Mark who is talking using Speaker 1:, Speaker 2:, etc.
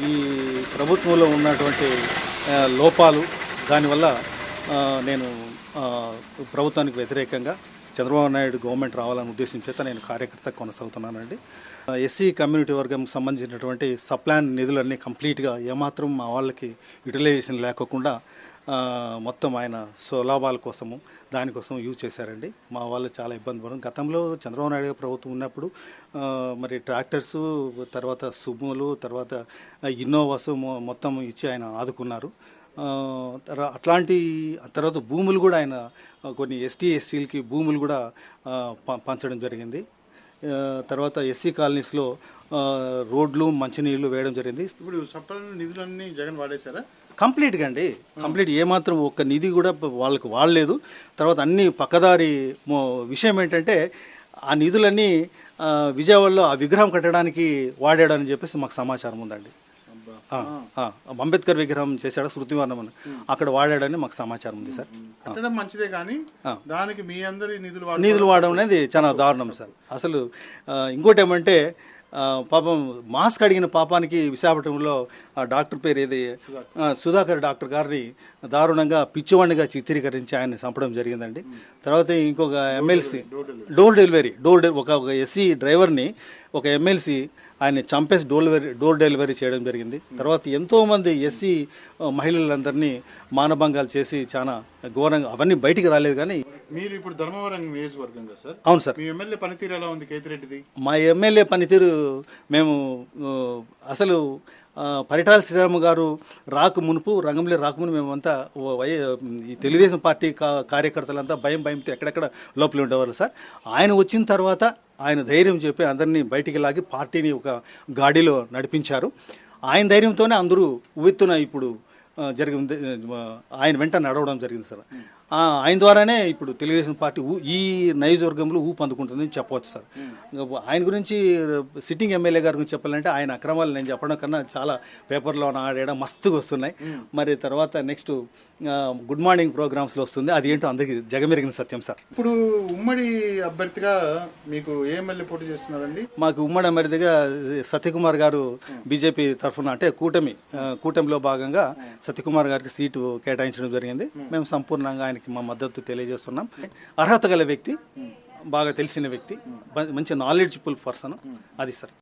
Speaker 1: ఈ ప్రభుత్వంలో ఉన్నటువంటి లోపాలు దానివల్ల నేను ప్రభుత్వానికి వ్యతిరేకంగా చంద్రబాబు నాయుడు గవర్నమెంట్ రావాలని ఉద్దేశం చేత నేను కార్యకర్త కొనసాగుతున్నానండి. ఎస్సీ కమ్యూనిటీ వర్గం సంబంధించినటువంటి సప్లాన్ నిధులన్నీ కంప్లీట్గా ఏమాత్రం మా వాళ్ళకి యూటిలైజేషన్ లేకోకుండా మొత్తం ఆయన స్వలాభాల కోసము దానికోసం యూజ్ చేశారండి. మా వాళ్ళు చాలా ఇబ్బంది పడడం. గతంలో చంద్రబాబు నాయుడు ప్రభుత్వం ఉన్నప్పుడు మరి ట్రాక్టర్స్ తర్వాత సుమోలు తర్వాత ఇన్నోవాస్ మొ- మొత్తం ఇచ్చి ఆయన ఆదుకున్నారు. అట్లాంటి తర్వాత భూములు కూడా ఆయన కొన్ని ఎస్టీ ఎస్టీలకి భూములు కూడా ప- పంచడం జరిగింది. తర్వాత ఎస్సీ కాలనీస్లో రోడ్లు మంచినీళ్ళు వేయడం జరిగింది.
Speaker 2: ఇప్పుడు సప్లై నిధులన్నీ జగన్ వాడేశారా?
Speaker 1: కంప్లీట్గా అండి. కంప్లీట్ ఏమాత్రం ఒక్క నిధి కూడా వాళ్ళకి వాడలేదు. తర్వాత అన్ని పక్కదారి విషయం ఏంటంటే ఆ నిధులన్నీ విజయవాడలో ఆ విగ్రహం కట్టడానికి వాడాడని చెప్పేసి మాకు సమాచారం ఉందండి. అంబేద్కర్ విగ్రహం చేశాడు? శృతివర్ణం అని. అక్కడ వాడాడని మాకు సమాచారం ఉంది సార్.
Speaker 2: మంచిదే కానీ దానికి మీ అందరి నిధులు
Speaker 1: నిధులు వాడడం అనేది చాలా దారుణం సార్. అసలు ఇంకోటి ఏమంటే పాపం మాస్క్ అడిగిన పాపానికి విశాఖపట్నంలో ఆ డాక్టర్ పేరు ఏది? సుధాకర్. డాక్టర్ గారిని దారుణంగా పిచ్చివాణిగా చిత్రీకరించి ఆయన చంపడం జరిగిందండి. తర్వాత ఇంకొక ఎమ్మెల్సీ డోర్ డెలివరీ డోర్ ఒక ఎస్సీ డ్రైవర్ని ఒక ఎమ్మెల్సీ ఆయన చంపేసి డోర్ డెలివరీ డోర్ డెలివరీ చేయడం జరిగింది. తర్వాత ఎంతోమంది ఎస్సీ మహిళలందరినీ మానభంగాలు చేసి చాలా ఘోరంగా అవన్నీ బయటికి రాలేదు కానీ
Speaker 2: మీరు ఇప్పుడు ధర్మవరం నియోజకవర్గం కదా సార్.
Speaker 1: అవును సార్.
Speaker 2: మీ ఎమ్మెల్యే పనితీరు ఎలా ఉంది కేతిరెడ్డిది?
Speaker 1: మా ఎమ్మెల్యే పనితీరు మేము అసలు పరిటాల శ్రీరామ గారు రాకు మునుపు రంగంలో రాకమును మేమంతా ఈ తెలుగుదేశం పార్టీ కార్యకర్తలంతా భయం భయంతో ఎక్కడెక్కడ లోపల ఉండేవారు సార్. ఆయన వచ్చిన తర్వాత ఆయన ధైర్యం చెప్పి అందరినీ బయటికి లాగి పార్టీని ఒక గాడిలో నడిపించారు. ఆయన ధైర్యంతోనే అందరూ ఉవ్వెత్తున ఇప్పుడు జరిగింది ఆయన వెంట నడవడం జరిగింది సార్. ఆయన ద్వారానే ఇప్పుడు తెలుగుదేశం పార్టీ ఊ- ఈ నియోజకవర్గంలో ఊపు అందుకుంటుందని చెప్పవచ్చు సార్. ఆయన గురించి సిట్టింగ్ ఎమ్మెల్యే గారి గురించి చెప్పాలంటే ఆయన అక్రమాలు నేను చెప్పడం కన్నా చాలా పేపర్లో ఆడేయడం మస్తుగా వస్తున్నాయి. మరి తర్వాత నెక్స్ట్ గుడ్ మార్నింగ్ ప్రోగ్రామ్స్లో వస్తుంది. అది ఏంటో అందరికీ జగమెరిగిన సత్యం సార్.
Speaker 2: ఇప్పుడు ఉమ్మడి అభ్యర్థిగా మీకు ఏ ఎమ్మెల్యే పోటీ చేస్తున్నారండి?
Speaker 1: మాకు ఉమ్మడి అభ్యర్థిగా సత్యకుమార్ గారు బీజేపీ తరఫున అంటే కూటమి కూటమిలో భాగంగా సత్యకుమార్ గారికి సీటు కేటాయించడం జరిగింది. మేము. సంపూర్ణంగా వారికి మా మద్దతు తెలియజేస్తున్నాం. అర్హత గల వ్యక్తి బాగా తెలిసిన వ్యక్తి మంచి నాలెడ్జ్ఫుల్ పర్సన్ అది సార్.